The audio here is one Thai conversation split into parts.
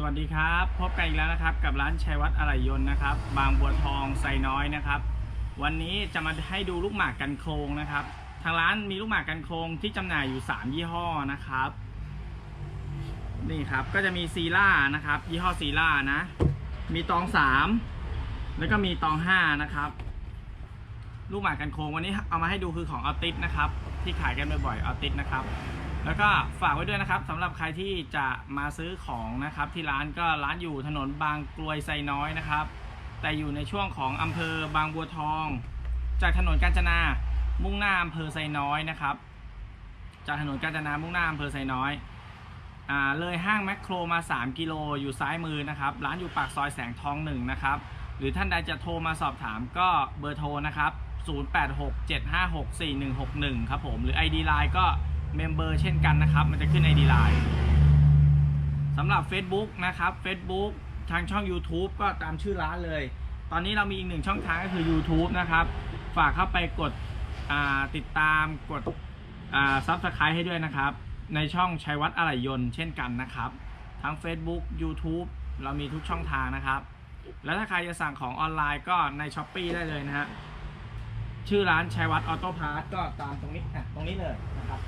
สวัสดีครับ พบกันอีกแล้วนะครับ กับร้านชัยวัฒน์อะไหล่ยนต์นะครับ บางบัวทองไซน้อยนะครับ วันนี้จะมาให้ดูลูกหมากกันโครงนะครับ ทางร้านมีลูกหมากกันโครงที่จำหน่ายอยู่ 3 ยี่ห้อนะครับ นี่ครับก็จะมีซีล่านะครับ ยี่ห้อซีล่านะ มีตอง 3 แล้วก็มีตอง 5 นะครับ ลูกหมากกันโครงวันนี้เอามาให้ดูคือของออติสนะครับ ที่ขายกันบ่อยๆออติสนะครับ แล้วก็ฝากไว้ด้วยนะครับสำหรับใครที่จะมาซื้อของนะครับ ที่ร้านก็ร้านอยู่ถนนบางกลวยไซน้อยนะครับ แต่อยู่ในช่วงของอำเภอบางบัวทอง จากถนนกาญจนามุ่งหน้าอำเภอไซน้อยนะครับ จากถนนกาญจนามุ่งหน้าอำเภอไซน้อยอ่าเลยห้างแมคโครมา 3 กิโลอยู่ซ้ายมือนะครับ ร้านอยู่ปากซอยแสงทองหนึ่งนะครับหรือท่านใดจะโทรมาสอบถามก็เบอร์โทรนะครับ 0867564161 ครับผม หรือ ID Line ก็ เมมเบอร์เช่นกันนะครับ มันจะขึ้น ID Line สำหรับ Facebook นะครับ Facebook ทางช่อง YouTube ก็ตามชื่อร้านเลย ตอนนี้เรามีอีกหนึ่งช่องทางก็คือ YouTube นะครับ ฝากเข้าไปกดติดตามกดซับสไครต์ให้ด้วยนะครับ ในช่องชัยวัฒน์อะไหลยนต์เช่นกันนะครับ ทั้ง Facebook YouTube เรามีทุกช่องทางนะครับ แล้วถ้าใครจะสั่งของออนไลน์ก็ใน s h อ p e e ได้เลยนะฮะชื่อร้านชัยวัฒน์ออโต้พาร์ทก็ตามตรงนี้อะตรงนี้เลยนะครับ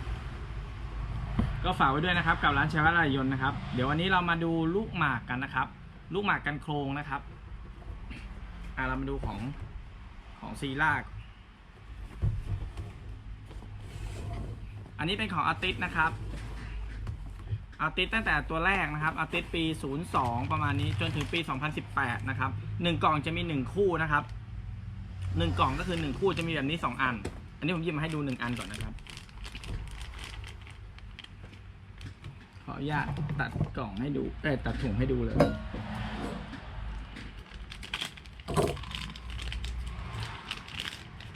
ก็ฝากไว้ด้วยนะครับกับร้านชัยวัฒน์อะไล่ยนต์นะครับ เดี๋ยววันนี้เรามาดูลูกหมากกันนะครับ ลูกหมากกันโครงนะครับอะเรามาดูของของซีล่าอันนี้เป็นของอาติสนะครับอาติสตั้งแต่ตัวแรกนะครับอาติสปี 02 ประมาณนี้จนถึงปี 2018 นะครับหนึ่งกล่องจะมีหนึ่งคู่นะครับหนึ่งกล่องก็คือหนึ่งคู่จะมีแบบนี้สองอัน อันนี้ผมหยิบมาให้ดูหนึ่งอันก่อนนะครับ ออนุญาตตัดกล่องให้ดูเอ้ตัดถุงให้ดูเลย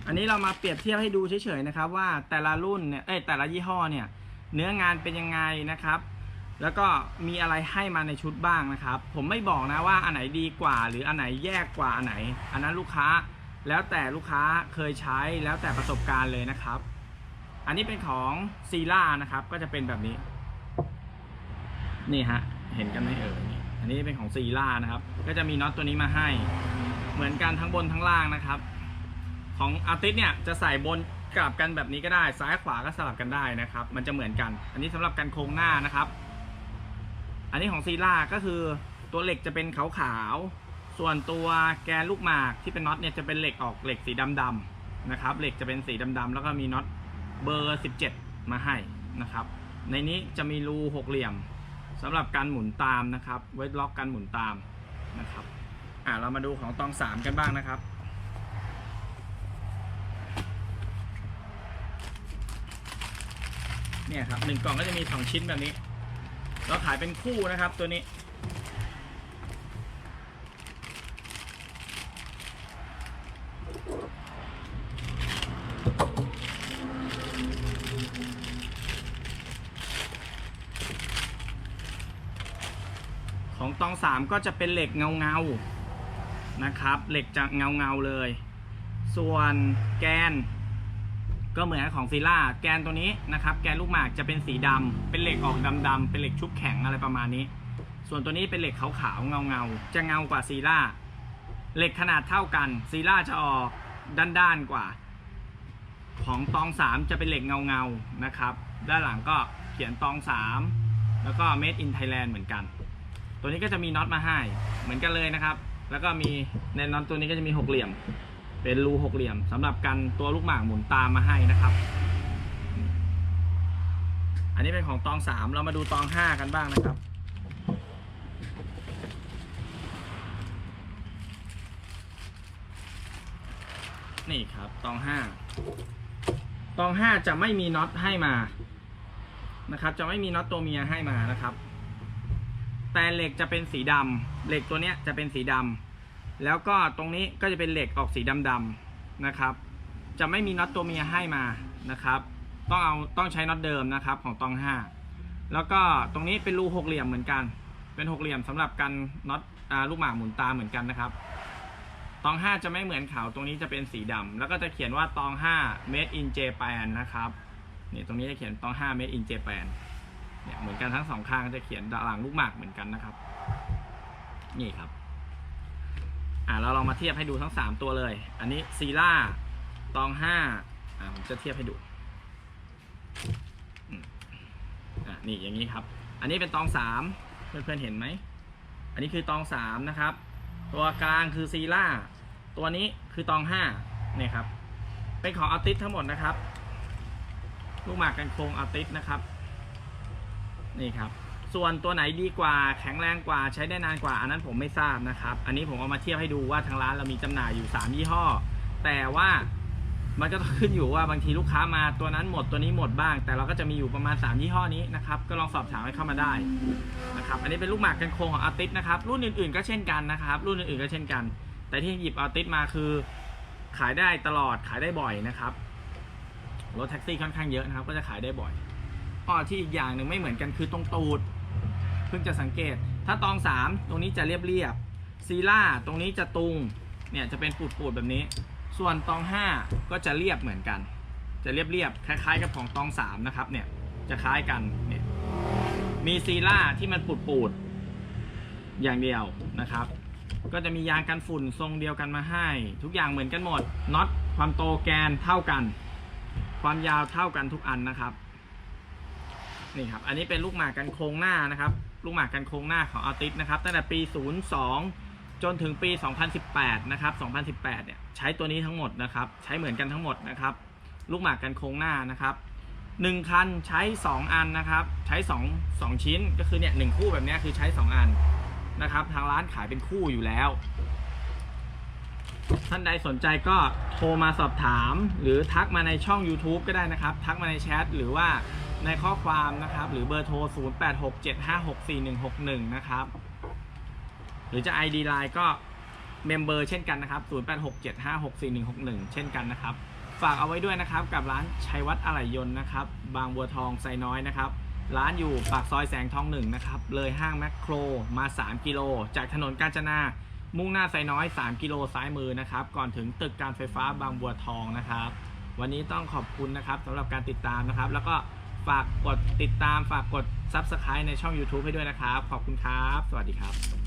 อันนี้เรามาเปรียบเทียบให้ดูเฉยๆนะครับ ว่าแต่ละรุ่นเนี่ยเอ้แต่ละยี่ห้อเนี่ย เนื้องานเป็นยังไงนะครับ แล้วก็มีอะไรให้มาในชุดบ้างนะครับ ผมไม่บอกนะว่าอันไหนดีกว่า หรืออันไหนแย่กว่าอันไหน อันนั้นลูกค้าแล้วแต่ลูกค้าเคยใช้แล้วแต่ประสบการณ์เลยนะครับ อันนี้เป็นของซีล่านะครับก็จะเป็นแบบนี้ นี่ฮะ เห็นกันไหมเอ่ยอันนี้เป็นของซีล่านะครับ ก็จะมีน็อตตัวนี้มาให้ เหมือนกันทั้งบนทั้งล่างนะครับ ของอาร์ติสเนี่ยจะใส่บนกลับกันแบบนี้ก็ได้ซ้ายขวาก็สลับกันได้นะครับ มันจะเหมือนกัน อันนี้สำหรับกันโครงหน้านะครับ อันนี้ของซีล่าก็คือตัวเหล็กจะเป็นขาวๆส่วนตัวแกนลูกหมากที่เป็นน็อตเนี่ยจะเป็นเหล็กออกเหล็กสีดำๆนะครับเหล็กจะเป็นสีดำๆแล้วก็มีน็อตเบอร์ 17 มาให้นะครับ ในนี้จะมีรูหกเหลี่ยม สำหรับการหมุนตามนะครับ ไว้ล็อกการหมุนตามนะครับอ่าเรามาดูของตองสามกันบ้างนะครับ เนี่ยครับหนึ่งกล่องก็จะมีสองชิ้นแบบนี้ เราขายเป็นคู่นะครับตัวนี้ สามก็จะเป็นเหล็กเงาเงานะครับ เหล็กจะเงาเงาเลย ส่วนแกน ก็เหมือนของซีล่าแกนตัวนี้นะครับ แกนลูกหมากจะเป็นสีดำเป็นเหล็กออกดำๆเป็นเหล็กชุบแข็งอะไรประมาณนี้ ส่วนตัวนี้เป็นเหล็กขาวๆเงาๆจะเงากว่าซีล่าเหล็กขนาดเท่ากันซีล่าจะออกด้านๆกว่า ของตอง3จะเป็นเหล็กเงาๆนะครับ ด้านหลังก็เขียนตอง3แล้วก็ made in Thailand เหมือนกัน ตัวนี้ก็จะมีน็อตมาให้เหมือนกันเลยนะครับ แล้วก็มีในน็อตตัวนี้ก็จะมีหกเหลี่ยม เป็นรูหกเหลี่ยมสำหรับกันตัวลูกหมากหมุนตามมาให้นะครับ อันนี้เป็นของตองสามเรามาดูตองห้ากันบ้างนะครับนี่ครับตองห้าตองห้าจะไม่มีน็อตให้มานะครับ จะไม่มีน็อตตัวเมียให้มานะครับ แต่เหล็กจะเป็นสีดำเหล็กตัวเนี้ยจะเป็นสีดำแล้วก็ตรงนี้ก็จะเป็นเหล็กออกสีดำๆนะครับ จะไม่มีน็อตตัวเมียให้มานะครับ ต้องเอาต้องใช้น็อตเดิมนะครับของตองห้าแล้วก็ตรงนี้เป็นรูหกเหลี่ยมเหมือนกัน เป็นหกเหลี่ยมสำหรับกันน็อตลูกหมากหมุนตาเหมือนกันนะครับ ตองห้าจะไม่เหมือนขาวตรงนี้จะเป็นสีดำแล้วก็จะเขียนว่าตองห้า made in Japan นะครับนี่ตรงนี้จะเขียนตองห้า made in Japan เนี่ยเหมือนกันทั้งสองข้างจะเขียนหลังลูกหมากเหมือนกันนะครับ นี่ครับ อ่าเราลองมาเทียบให้ดูทั้งสามตัวเลย อันนี้ซีล่าตองห้าอ่าผมจะเทียบให้ดูอ่านี่อย่างนี้ครับ อันนี้เป็นตองสามเพื่อนๆเห็นไหม อันนี้คือตองสามนะครับ ตัวกลางคือซีล่าตัวนี้คือตองห้าเนี่ยครับ เป็นของอาร์ติสทั้งหมดนะครับ ลูกหมากกันโครงอาร์ติสนะครับ นี่ครับ ส่วนตัวไหนดีกว่าแข็งแรงกว่าใช้ได้นานกว่า อันนั้นผมไม่ทราบนะครับ อันนี้ผมเอามาเทียบให้ดูว่าทางร้านเรามีจำหน่ายอยู่ 3 ยี่ห้อ แต่ว่ามันก็ขึ้นอยู่ว่าบางทีลูกค้ามาตัวนั้นหมดตัวนี้หมดบ้าง แต่เราก็จะมีอยู่ประมาณ 3 ยี่ห้อนี้นะครับ ก็ลองสอบถามให้เข้ามาได้นะครับ อันนี้เป็นลูกหมากกันโครงของอาร์ติสนะครับ รุ่นอื่นๆก็เช่นกันนะครับ รุ่นอื่นๆก็เช่นกัน แต่ที่หยิบอาร์ติสมาคือ ขายได้ตลอดขายได้บ่อยนะครับ รถแท็กซี่ค่อนข้างเยอะนะครับ ก็จะขายได้บ่อย อ้อที่อีกอย่างหนึ่งไม่เหมือนกันคือตรงตูด เพิ่งจะสังเกต ถ้าตองสามตรงนี้จะเรียบเรียบซีล่าตรงนี้จะตุงเนี่ยจะเป็นปูดปูดๆแบบนี้ ส่วนตองห้าก็จะเรียบเหมือนกัน จะเรียบเรียบๆคล้ายๆ กับของตองสามนะครับเนี่ยจะคล้ายกันเนี่ยมีซีล่าที่มันปูดปูดๆอย่างเดียวนะครับ ก็จะมียางกันฝุ่นทรงเดียวกันมาให้ ทุกอย่างเหมือนกันหมดน็อตความโตแกนเท่ากัน ความยาวเท่ากันทุกอันนะครับ นี่ครับ อันนี้เป็นลูกหมากกันโครงหน้านะครับ ลูกหมากกันโครงหน้าของอาติสนะครับ ตั้งแต่ปี 02 จนถึงปี 2018 นะครับ 2018 เนี่ย ใช้ตัวนี้ทั้งหมดนะครับ ใช้เหมือนกันทั้งหมดนะครับ ลูกหมากกันโครงหน้านะครับหนึ่งคันใช้ 2 อันนะครับ ใช้ 2 2 ชิ้น ก็คือเนี่ยหนึ่งคู่แบบนี้คือใช้ 2 อันนะครับ ทางร้านขายเป็นคู่อยู่แล้ว ท่านใดสนใจก็โทรมาสอบถาม หรือทักมาในช่อง YouTube ก็ได้นะครับ ทักมาในแชทหรือว่า ในข้อความนะครับ หรือเบอร์โทร 0867564161 นะครับ หรือจะ ID Line ก็เมมเบอร์เช่นกันนะครับ 0867564161 เช่นกันนะครับ ฝากเอาไว้ด้วยนะครับ กับร้านชัยวัฒน์อะไหล่ยนต์นะครับ บางบัวทองไซน้อยนะครับ ร้านอยู่ปากซอยแสงทองหนึ่งนะครับ เลยห้างแมคโครมา 3 กิโล จากถนนกาญจนา มุ่งหน้าไซน้อย 3 กิโลซ้ายมือนะครับ ก่อนถึงตึกการไฟฟ้าบางบัวทองนะครับ วันนี้ต้องขอบคุณนะครับสำหรับการติดตามนะครับ แล้วก็ ฝากกดติดตามฝากกด Subscribe ในช่อง YouTube ให้ด้วยนะครับ ขอบคุณครับ สวัสดีครับ